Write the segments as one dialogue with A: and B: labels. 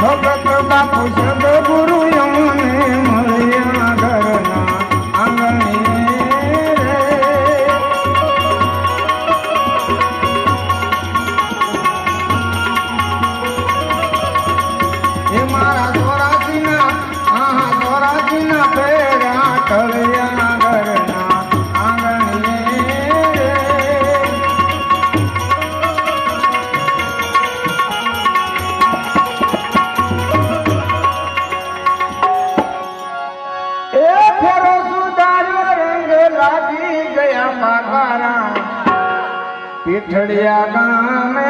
A: ભગત બાપુ સદગુરુ અમને પીઠડિયા ગામે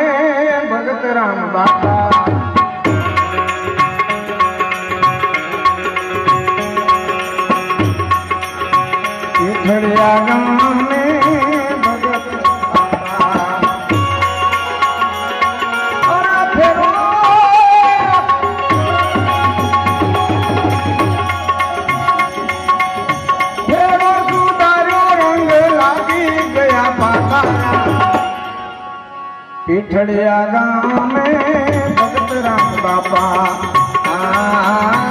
A: ભગત રામ બાપા. પીઠડિયા ગામ વિઠળિયા રામે ભગત રામ બાપા. આ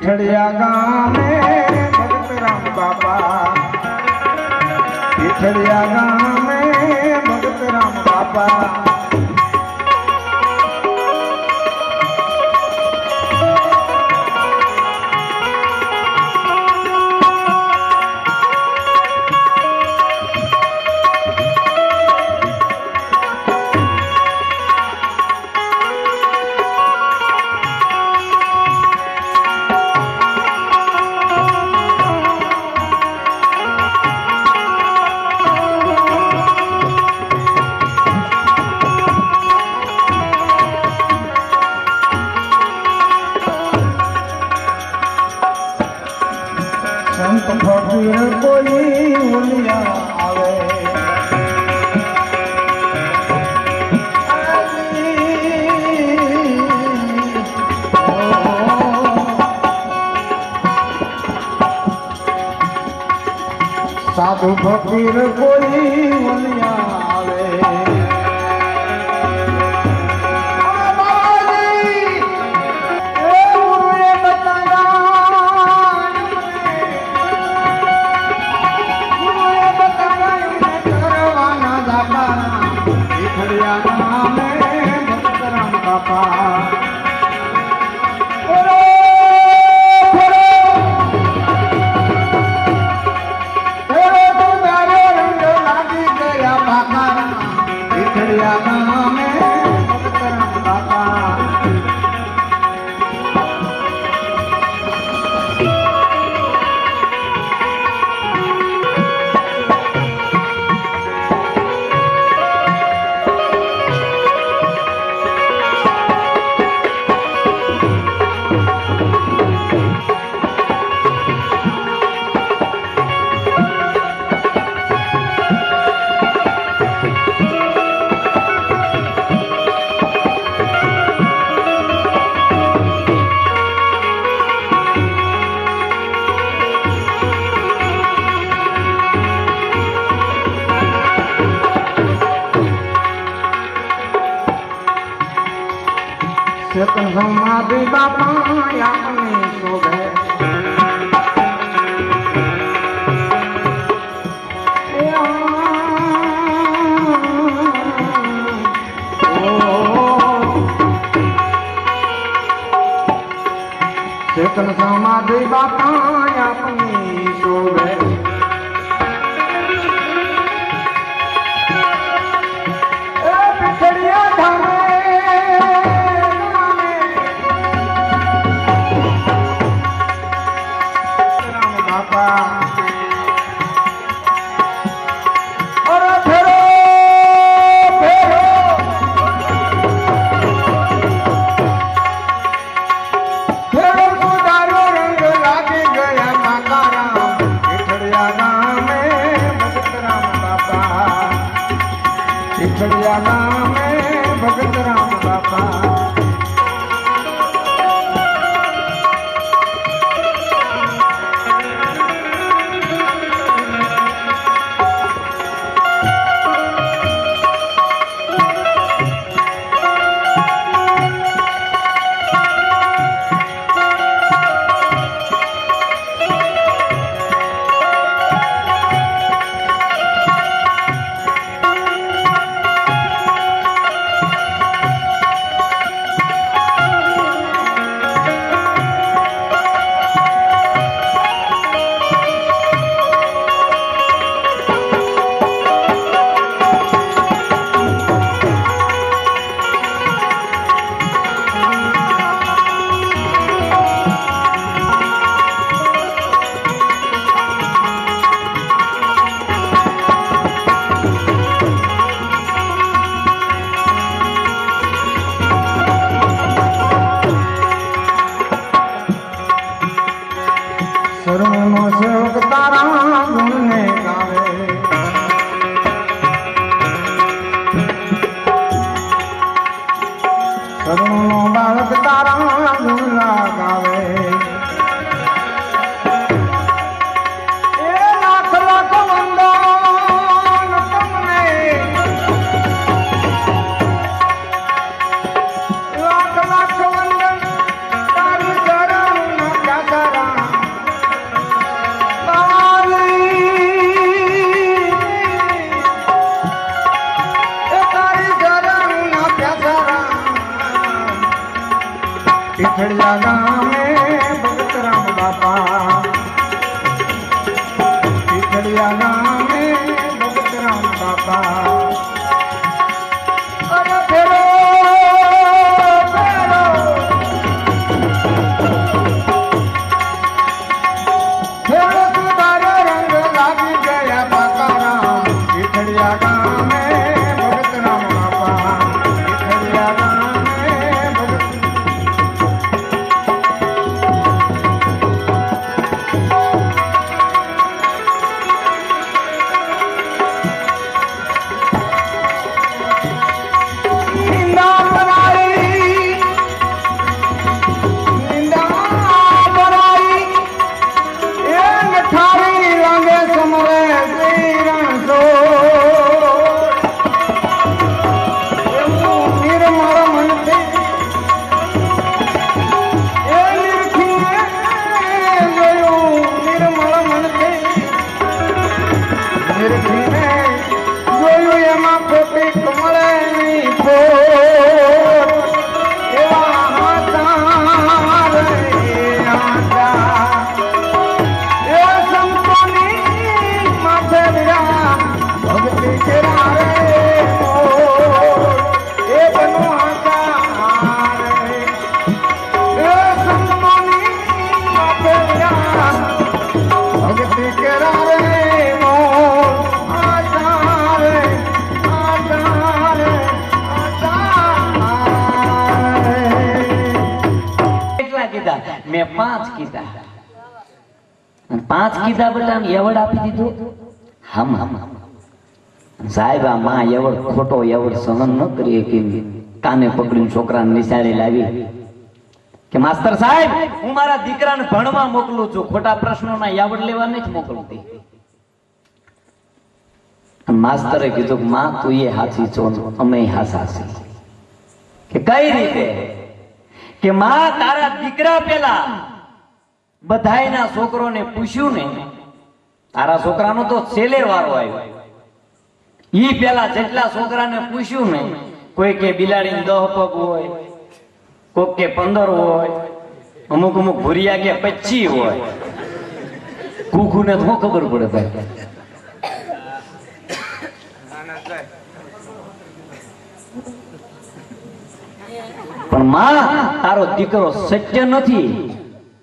A: પીઠડિયા ગામે ભગત રામ બાપા. પીઠડિયા ગામે ભગત રામ બાપા. સંત ફકીર કોઈ ઉલિયા આવે. સાધુ ફકીર કોઈ ઉલિયા પીઠડિયા સમાધિ બાપા આપને શોભે. ચેતન સમાધિ બાપા પીઠડિયા ગામે
B: મેં પાંચ કીધા. પાંચ કીધા બધા એવડ આપી દીધું. હમ હમ. સાહેબમાં એવડ ખોટો એવડ સહન ન કરી કે કાને પકડીને છોકરાને નિશાળે લાવી. કે માસ્તર સાહેબ, હું મારા દીકરાને ભણવા મોકલું છું. ખોટા પ્રશ્નોના એવડ લેવા નથી મોકલતી. માસ્તરે કીધું માં, તું એ હાચી છો ને અમે હાસા છીએ કે કઈ રીતે? કે માં, તારા દીકરા પેલા. બધાયના છોકરોને પૂછ્યું ને, તારા છોકરાનો તો છેલ્લે વારો આવ્યો. ઈ પેલા જેટલા છોકરાને પૂછ્યું ને, કોઈ કે બિલાડી દહ પગ હોય, કોક કે પંદર હોય, અમુક અમુક ભૂરિયા કે પચી હોય. કુકુને તો ખબર પડે ભાઈ? પણ માં, તારો દીકરો સત્ય નથી.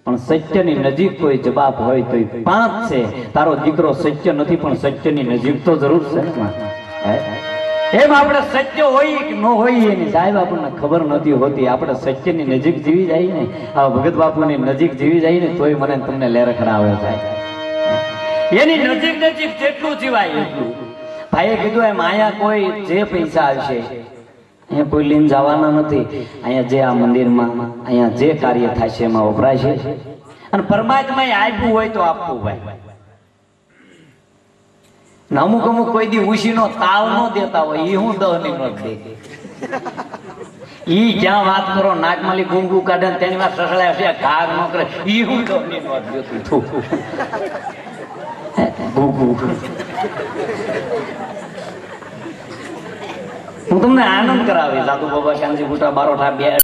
B: પણ સત્યની નજીક કોઈ જવાબ હોય તો પાંચ છે. તારો દીકરો સત્ય નથી, પણ સત્યની નજીક તો જરૂર છે? એમ આપણે સત્ય હોય કે ન હોય એની સાહેબ આપણને ખબર નથી હોતી. આપણે સત્યની નજીક જીવી જાય ને આ ભગત બાપુની નજીક જીવી જાય ને, તોય મને તમને લેરખડા આવે છે એની નજીક નજીક જેટલું જીવાય એટલું. ભાઈએ કીધું એમ, આયા કોઈ જે પૈસા આવશે અહીંયા કોઈ લઈને જવાના નથી. અહીંયા જે આ મંદિરમાં, અહીંયા જે કાર્ય થાય છે એમાં વપરાય છે. અને પરમાત્મા આપ્યું હોય તો આપવું ભાઈ. અમુક અમુક કોઈ દી ઉશીનો તાવ ન દેતા હોય એ હું દહ નથી ઈ જ્યાં વાત કરો નાકમાલી ગુંગુ કાઢે તેની વાત સસળે છે ઘાગ ન કરે, ઈ હું દહની નોટ દેતું થુ ગુગુ હું તમને આનંદ કરાવીશ. સાધુ બાબા શાંતિ બુટા બારોઠા બે